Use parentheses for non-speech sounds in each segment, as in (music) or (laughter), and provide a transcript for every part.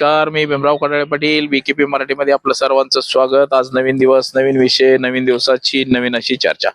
नमस्कार मी Bhimrao Kadale Patil B K P मराठीमध्ये आपलं सर्वांचं स्वागत. आज नवीन दिवस नवीन विषय नवीन दिवसाची नवीन अशी चर्चा.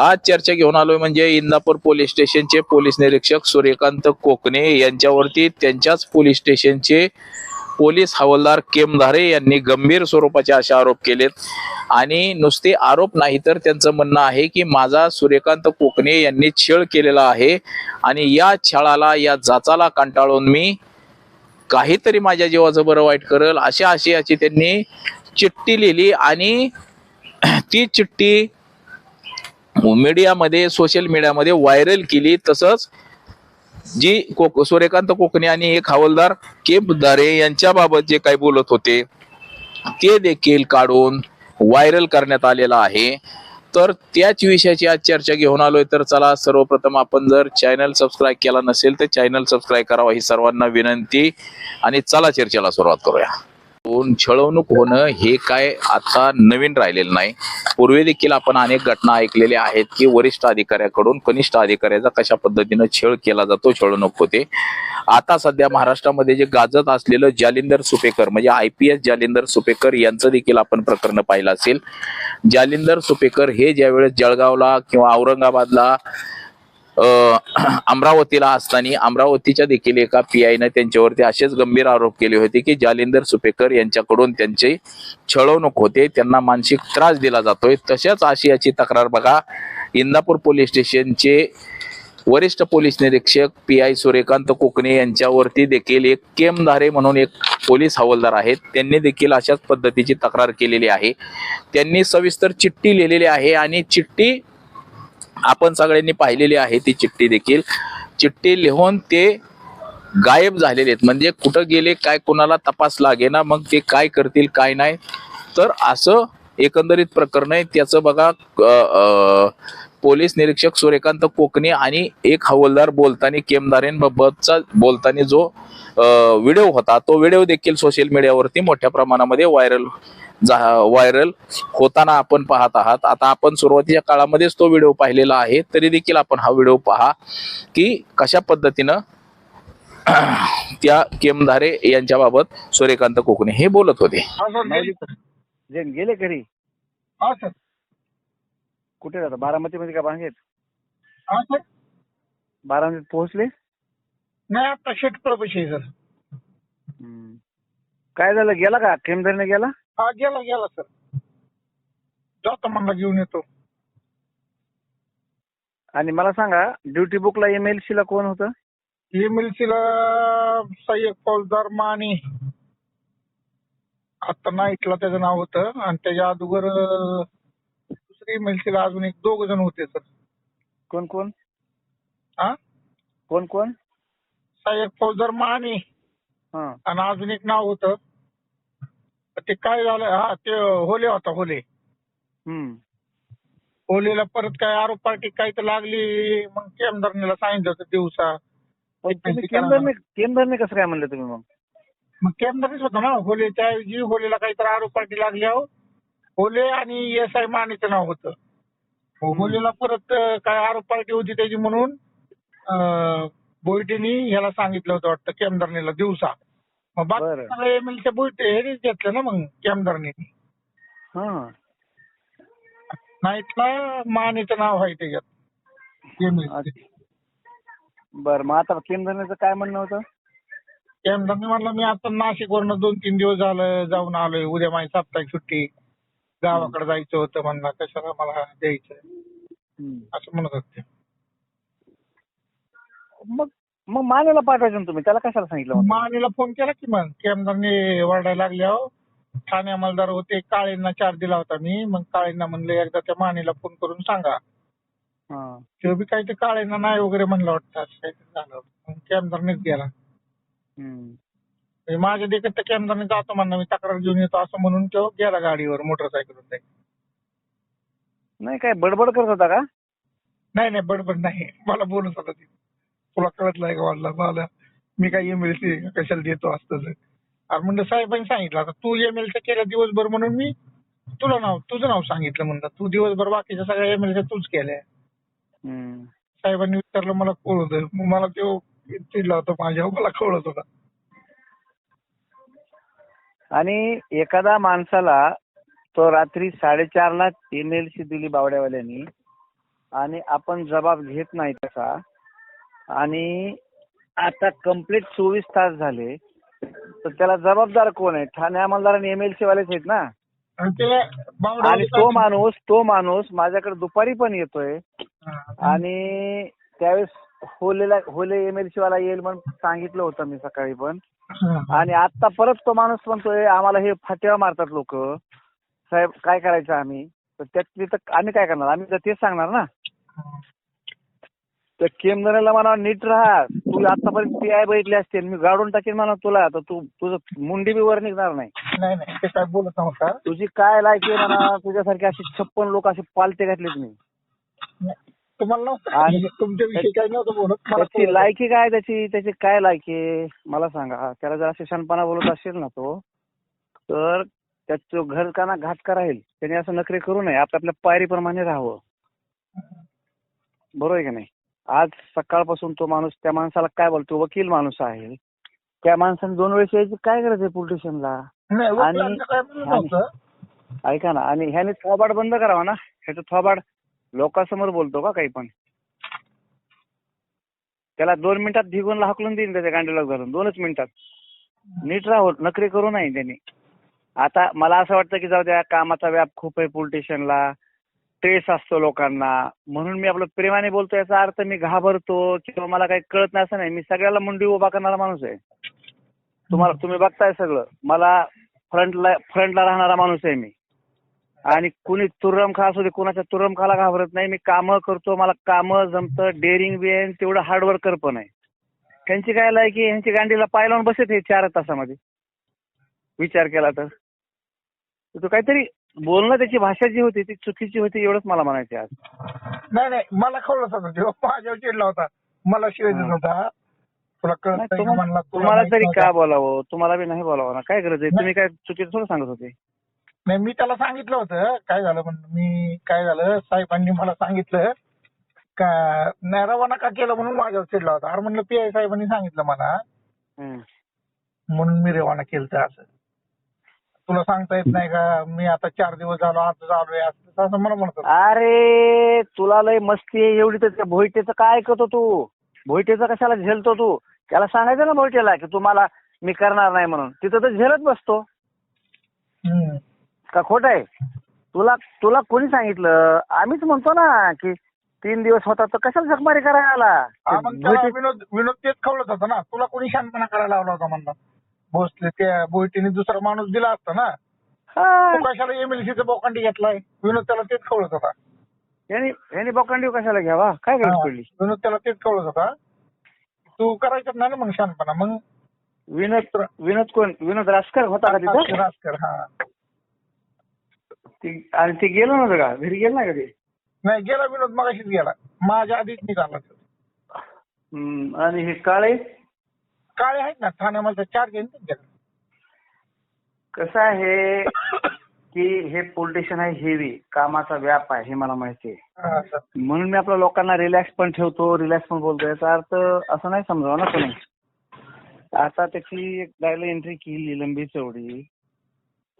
आज चर्चा घेऊन आलोय म्हणजे इंदापूर पोलीस स्टेशनचे पोलीस निरीक्षक सूर्यकांत कोकणे यांच्यावरती. त्यांच्याच पोलीस स्टेशनचे पोलीस हवालदार केमधारे यांनी गंभीर स्वरूपाचे असे आरोप केलेत. आणि नुसते आरोप नाही तर त्यांचं म्हणणं आहे की माझा सूर्यकांत कोकणे यांनी छळ केलेला आहे आणि या छळाला या जाचाला कंटाळून मी काहीतरी माझ्या जीवाचं बरं वाईट करल अशा आशयाची त्यांनी चिठ्ठी लिहिली आणि (clears throat) ती चिठ्ठी मीडियामध्ये सोशल मीडियामध्ये व्हायरल केली. तसंच जी कोक सूर्यकांत कोकणे आणि एक हवालदार केप दारे यांच्याबाबत जे काही बोलत होते ते देखील काढून व्हायरल करण्यात आलेलं आहे. तर त्याच विषयाची आज चर्चा घेऊन आलोय. तर चला सर्वप्रथम आपण जर चॅनल सबस्क्राईब केला नसेल तर चॅनल सबस्क्राईब करावा ही सर्वांना विनंती. आणि चला चर्चेला सुरुवात करूया. कोण छळवणूक होणं हे काय आता नवीन राहिलेलं नाही. पूर्वी देखील आपण अनेक घटना ऐकलेल्या आहेत की वरिष्ठ अधिकाऱ्याकडून कनिष्ठ अधिकाऱ्याचा कशा पद्धतीनं छळ केला जातो छळवणूक होते. आता सध्या महाराष्ट्रामध्ये जे गाजत असलेलं जालिंदर सुपेकर म्हणजे I P S Jalindar Supekar यांचं देखील आपण प्रकरण पाहिलं असेल. जालिंदर सुपेकर हे ज्यावेळेस जळगावला किंवा औरंगाबादला (clears throat) अमरावतीला असताना अमरावतीच्या देखील एका पी आयनं त्यांच्यावरती असेच गंभीर आरोप केले होते की जालिंदर सुपेकर यांच्याकडून त्यांचे छळवणूक होते त्यांना मानसिक त्रास दिला जातोय. तशाच आशियाची तक्रार बघा इंदापूर पोलीस स्टेशनचे वरिष्ठ पोलीस निरीक्षक पी आय सूर्यकांत कोकणे यांच्यावरती देखील एक केमधारे म्हणून एक पोलीस हवालदार आहेत. त्यांनी देखील अशाच पद्धतीची तक्रार केलेली आहे. त्यांनी सविस्तर चिठ्ठी लिहिलेली आहे आणि चिठ्ठी आपण सगळ्यांनी पाहिलेली आहे ती चिठ्ठी देखील. चिठ्ठी लिहून ते गायब झालेले आहेत. म्हणजे कुठं गेले काय कोणाला तपास लागे ना मग ते काय करतील काय नाही. तर असं एकंदरीत प्रकरण आहे. त्याचं बघा पोलीस निरीक्षक सूर्यकांत कोकणे आणि एक हवालदार बोलताना केमदारेंबाबतचा बोलताना जो व्हिडिओ होता तो व्हिडिओ देखील सोशल मीडियावरती मोठ्या प्रमाणामध्ये व्हायरल व्हायरल होताना आपण पाहत आहात. आता आपण सुरुवातीच्या काळामध्येच तो व्हिडिओ पाहिलेला आहे. तरी देखील आपण हा व्हिडिओ पहा की कशा पद्धतीनं (clears throat) त्या केमधारे यांच्याबाबत सूर्यकांत कोकणे हे बोलत होते. हा गेले. घरी? हा सर. कुठे राहता? बारामतीमध्ये का बांगेत हा सर. बारामतीत पोहोचले? नाही आता शेटपळ पैसे सर. काय झालं? गेला का? केमधरने गेला? हा गेला गेला सर जातो म्हणला घेऊन येतो. आणि मला सांगा ड्युटी बुकला एम एल ला कोण होतं? एमएलसीला सय्यद फौजदार माने. आता नाईटला त्याचं नाव होतं आणि त्याच्या अगोदर अं, दुसरी एमएलसीला अजून एक दोघ जण होते सर कोण कोण? हा कोण कोण? सय्यद फौजदार माने. हा. आणि अजून एक नाव होतं ते काय झालं? हा ते होले होता होले. हम्म. होलीला परत काय आरोप पार्टी काय तर लागली मग केमदारनीला सांगितलं होतं दिवसा. पण तुम्ही केमधरने कसं काय म्हणलं तुम्ही मग? मग केमदारनीच होतं ना होलीच्या ऐवजी होलीला काहीतरी आरोप पार्टी लागली आहो होले आणि एस आय मानेचं नाव होतं. होलीला परत काय आरोप पार्टी होती त्याची म्हणून बोईटेनी ह्याला सांगितलं होतं वाटतं केमदारनीला दिवसा. बाकी बरं. सगळे हेच घेतलं ना मग केमदारनी हा. नाईटला मानेचं नाव आहे त्याच्यात. बर मग आता केमधरनेचं काय म्हणणं होतं? केमदारनी म्हणलं मी आता नाशिकवरनं दोन तीन दिवस झालं जाऊन आलोय. उद्या माझी साप्ताहिक सुट्टी. गावाकडे जायचं होतं म्हणला कशाला मला द्यायचं हम्म. असं म्हणत होते. मग मग मानेला पाठवायचं ना तुम्ही? त्याला कशाला सांगितलं मग? मानेला फोन केला की मग. केमदारनी वरडायला लागले अहो. ठाणे अंमलदार होते. काळेंना चार दिला होता मी. मग काळेंना म्हणलं एकदा त्या मानेला फोन करून सांगा. हा. तो बी काही ते काळेंना नाही वगैरे म्हणलं वाटतं. असं काहीतरी झालं होतं. मग केमदारनीच गेला. हम्म. म्हणजे माझ्या देखत त्या केमदारनी जातो म्हणणं मी तक्रार घेऊन येतो असं म्हणून तो गेला गाडीवर मोटरसायकलवर नाही काय बडबड करत होता का? नाही नाही बडबड नाही. मला बोलत होता ती. तुला कळत नाही का वाटलं मला मी काय एमएलसी कशाला देतो असतं अरे म्हणलं साहेबांनी सांगितलं आता तू एमएलसी केलं दिवसभर म्हणून मी तुला नाव तुझं नाव सांगितलं म्हणलं. तू दिवसभर बाकीच्या सगळ्या एमएलसी तूच केल्या. साहेबांनी विचारलं मला मग मला तो चिडला होता माझ्यावर मला कळत होता. आणि एखादा माणसाला तो रात्री साडेचारला सी दिली बावड्यावाल्यांनी आणि आपण जबाब घेत नाही त्याचा आणि आता कंप्लीट चोवीस तास झाले. तर त्याला जबाबदार कोण आहे? ठाणे अंमलदार आणि एमएलसी वालेच आहेत ना? आणि ते माणूस तो माणूस माझ्याकडे दुपारी पण येतोय. आणि त्यावेळेस होलेला होले एमएलसी वाला येईल म्हणून सांगितलं होतं मी सकाळी पण. आणि आता परत तो माणूस म्हणतोय आम्हाला हे फाट्यावर मारतात लोक. साहेब काय करायचं आम्ही? तर त्यात तिथं आम्ही काय करणार? आम्ही तर तेच सांगणार ना. तर केमदऱ्याला म्हणा नीट राहा. तू आतापर्यंत पी आय बघितली असते मी गाडून टाकेन म्हणा तुला. तर तू तुझं मुंडी बी वर निघणार नाही. नाही नाही ते काय बोलत नव्हता तुझी काय लायकी आहे म्हणा तुझ्यासारखे असे छप्पन लोक असे पालते घातले तुम्ही तुम्हाला आणि- म्हणजे तुमच्याविषयी काही नव्हतं बोलत मला त्याची लायकी काय त्याची त्याची काय लायकी आहे? मला सांगा. त्याला जर असे शहाणपणा बोलत असेल ना तो तर त्याचं घर काना घाटका राहील. त्याने असं नखरे करू नये. आपल्या आपल्या पायरीप्रमाणे राहावं. बरोबर आहे की नाही? आज सकाळपासून तो माणूस त्या माणसाला काय बोलतो? वकील माणूस आहे. त्या माणसाने दोन वेळेस यायची काय गरज आहे पोलीस स्टेशनला? नाही आणि- ऐका ना आणि ह्याने थोबाड बंद करावा ना? ह्याचं थोबाड लोकांसमोर बोलतो का काही पण? त्याला दोन मिनिटात भिगून हाकलून देईन त्याच्या गांडीला धरून दोनच मिनिटात. नीट राहो नखरे करू नाही त्यांनी. आता मला असं वाटतं की जाऊ द्या कामाचा व्याप खूप आहे पोलिटिशियनला ट्रेस असतो लोकांना. म्हणून मी आपलं प्रेमाने बोलतो याचा अर्थ मी घाबरतो किंवा मला काही कळत नाही असं नाही. मी सगळ्याला मुंडी उभा करणारा माणूस आहे. तुम्हाला तुम्ही बघताय सगळं. मला फ्रंटला फ्रंटला राहणारा माणूस आहे मी. आणि कुणी तुरम खा असू दे कुणाच्या तुरम खाला घाबरत नाही. मी कामं करतो मला कामं जमतं डेअरिंग बी आहे तेवढं हार्डवर्कर पण आहे. त्यांची काय लायकी ह्यांची गांडीला पाय लावून बसत हे चार तासामध्ये. विचार केला तर तो काहीतरी बोलणं त्याची भाषा जी होती ती चुकीची होती एवढंच मला म्हणायचे आज. नाही नाही मला कळलं होतं तेव्हा माझ्यावर चिडला होता मला शिवाय देत. होता तुला कळत नाही, म्हणला तुला तुम्हाला माहीत तरी नव्हतं. का बोलावं? तुम्हाला बी नाही बोलावं ना. काय गरज आहे? तुम्ही काय चुकीचं थोडं सांगत होते. नाही मी त्याला सांगितलं होतं काय झालं म्हणून मी काय झालं साहेबांनी मला सांगितलं का नाही रवाना का केलं म्हणून माझ्यावर चिडला होता. अरे म्हणलं पी आय साहेबांनी सांगितलं मला हम्म. म्हणून मी रवाना केलं असं. तुला सांगता येत नाही का? मी आता चार दिवस झालो आज आलोय असं असं मला म्हणत. अरे तुला लय मस्ती आहे एवढी तर त्या भोईटेचं काय ऐकतो तू? भोईटेचं कशाला झेलतो तू? त्याला सांगायचं ना भोईटेला की तुम्हाला मी करणार नाही म्हणून. तिथं तर झेलत बसतो. हम्म. का खोट आहे? तुला तुला कोणी सांगितलं? आम्हीच म्हणतो ना की तीन दिवस होता तर कशाला झकमारी करायला आला? मग त्याला भोईटे- विनोद विनोद तेच खवळत होता ना. तुला कोणी शांतपणा करायला लावला होता म्हणला? भोसले त्या बोईटीने दुसरा माणूस दिला असता ना. हा. तो कशाला एमएलसीचा बोकांडी घेतलाय? विनोद त्याला तेच खवळत होता. यांनी यांनी बोकांडी कशाला घ्यावा? काय गरज पडली? विनोद त्याला तेच खवळत होता. तू करायचं नाही ना मग शांतपणा मग विनोद विनोद कोण? विनोद रासकर होता का तिथं? राजकर हा. आणि ते गेलो नव्हतं का? घरी गेलं नाही का ते? नाही गेला विनोद मगाशीच गेला. माझ्या आधीच निघाला आणि हे काळे? काळे आहेत ना ठाण्यामध्ये चार त्यांच्याकडे कसं आहे की हे पोलिटिशियन आहे हेवी कामाचा व्याप आहे हे मला माहिती आहे. हा. म्हणून मी आपल्या लोकांना रिलॅक्स पण ठेवतो रिलॅक्स पण बोलतो याचा अर्थ असं नाही समजावा ना कोणी. आता त्याची एक डायला एंट्री केली लंबी चौडी.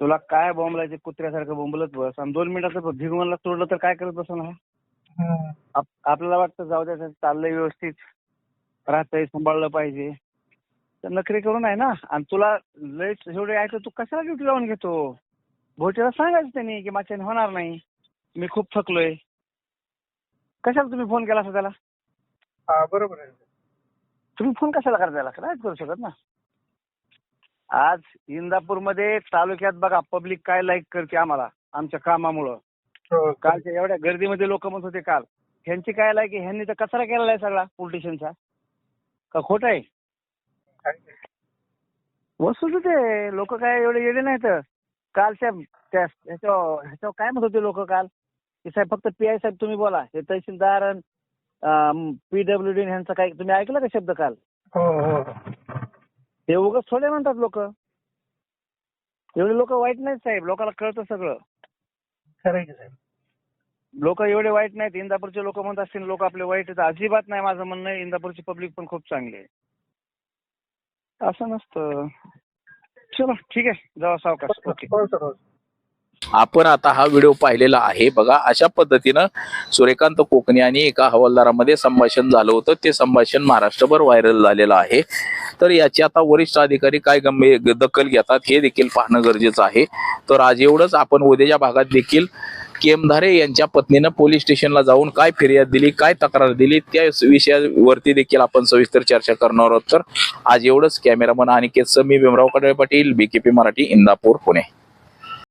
तुला काय बोंबलायचे कुत्र्यासारखं बोंबलत बस. आणि दोन मिनिटाचं भिगवणला तोडलं तर काय करत बसू ना हम्म. आप- आपल्याला वाटतं जाऊ द्या चाललंय व्यवस्थित. राहतंय सांभाळलं पाहिजे. नखरे करून आहे ना आणि तुला लय एवढे आहे तर तू कशाला ड्युटी लावून घेतो? भोटेला सांगायचं त्यांनी की माझ्याने होणार नाही. मी खूप थकलोय. कशाला तुम्ही फोन केला असता त्याला? हा बरोबर आहे. तुम्ही फोन कशाला करता त्याला? नाही करू शकत ना? आज इंदापूरमध्ये तालुक्यात बघा पब्लिक काय लाईक करते आम्हाला आमच्या कामामुळं. हो, कालच्या एवढ्या गर्दीमध्ये लोक म्हणत होते काल. ह्यांची काय लायकी ह्यांनी तर कचरा केलेला आहे सगळा पोलिटिशियनचा का खोट आहे? वस्तू ते लोक काय एवढे येडे नाहीत. कालच्या त्या ह्याच्यावर काय म्हणत होते लोक काल? की साहेब फक्त पी आय साहेब तुम्ही बोला. हे तहसीलदार पीडब्ल्यू डी ह्यांचं काय तुम्ही ऐकलं का शब्द काल? हो हो. ते उगाच थोडे म्हणतात लोक. एवढे लोक वाईट नाहीत साहेब लोकांना कळतं सगळं. खरं आहे की साहेब. लोक एवढे वाईट नाहीत. इंदापूरचे लोक म्हणत असतील लोक आपले वाईट आहेत. अजिबात नाही माझं म्हणणं. इंदापूरची पब्लिक पण खूप चांगली आहे. असं नसतं. चलो ठीक आहे. जावा सावकाश. ओके हो सर हो आपण आता हा व्हिडिओ पाहिलेला आहे. बघा अशा पद्धतीनं सूर्यकांत कोकणे आणि एका हवालदारामध्ये संभाषण झालं होतं. ते संभाषण महाराष्ट्रभर व्हायरल झालेलं आहे. तर याची आता वरिष्ठ अधिकारी काय गंभीर दखल घेतात हे देखील पाहणं गरजेचं आहे. तर आज एवढंच. आपण उद्याच्या भागात देखील केमधारे यांच्या पत्नीनं पोलीस स्टेशनला जाऊन काय फिर्याद दिली काय तक्रार दिली त्या विषयावरती देखील आपण सविस्तर चर्चा करणार आहोत. तर आज एवढंच. Cameraman Aniket Kesmi Bhimrao Kadale Patil BKP Marathi Indapur Pune.